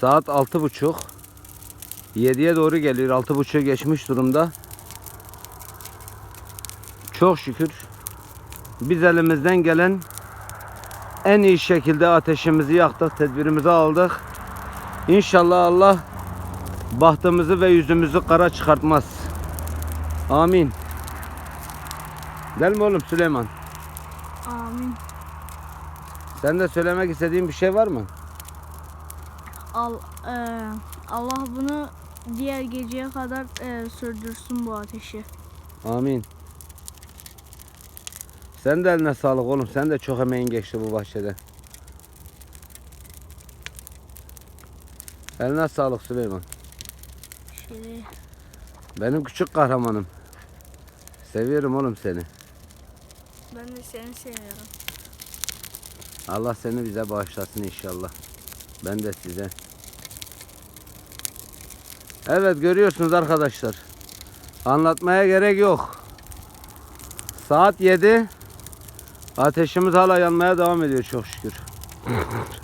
Saat altı buçuk. Yediye doğru geliyor. Altı buçuğu geçmiş durumda. Çok şükür biz elimizden gelen en iyi şekilde ateşimizi yaktık, tedbirimizi aldık. İnşallah Allah bahtımızı ve yüzümüzü kara çıkartmaz. Amin. Değil mi oğlum Süleyman? Amin. Sen de söylemek istediğin bir şey var mı? Al, eee, Allah bunu diğer geceye kadar eee, sürdürsün bu ateşi. Amin. Sen de eline sağlık oğlum. Sen de çok emeğin geçti bu bahçede. Eline sağlık Süleyman. Şey, Benim küçük kahramanım. Seviyorum oğlum seni. ben de seni seviyorum. Allah seni bize bağışlasın inşallah. Ben de size. Evet görüyorsunuz arkadaşlar. Anlatmaya gerek yok. Saat 7. Ateşimiz hala yanmaya devam ediyor çok şükür.